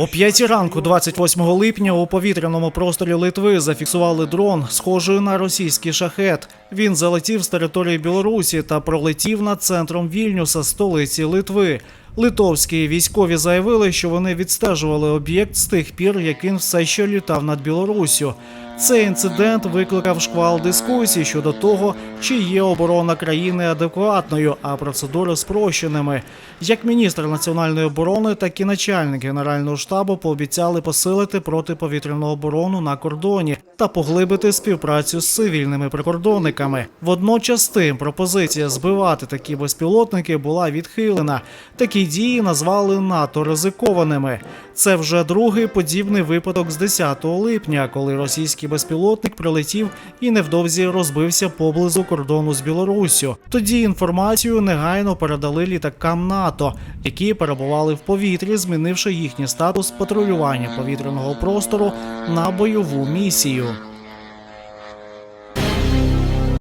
О п'ятій ранку, 28 липня, у повітряному просторі Литви зафіксували дрон, схожий на російський шахет. Він залетів з території Білорусі та пролетів над центром Вільнюса, столиці Литви. Литовські військові заявили, що вони відстежували об'єкт з тих пір, як він все ще літав над Білоруссю. Цей інцидент викликав шквал дискусій щодо того, чи є оборона країни адекватною, а процедури спрощеними. Як міністр національної оборони, так і начальник генерального штабу пообіцяли посилити протиповітряну оборону на кордоні та поглибити співпрацю з цивільними прикордонниками. Водночас тим пропозиція збивати такі безпілотники була відхилена. Такі дії назвали НАТО ризикованими. Це вже другий подібний випадок з 10 липня, коли російський безпілотник прилетів і невдовзі розбився поблизу кордону з Білоруссю. Тоді інформацію негайно передали літакам НАТО, які перебували в повітрі, змінивши їхній статус патрулювання повітряного простору на бойову місію.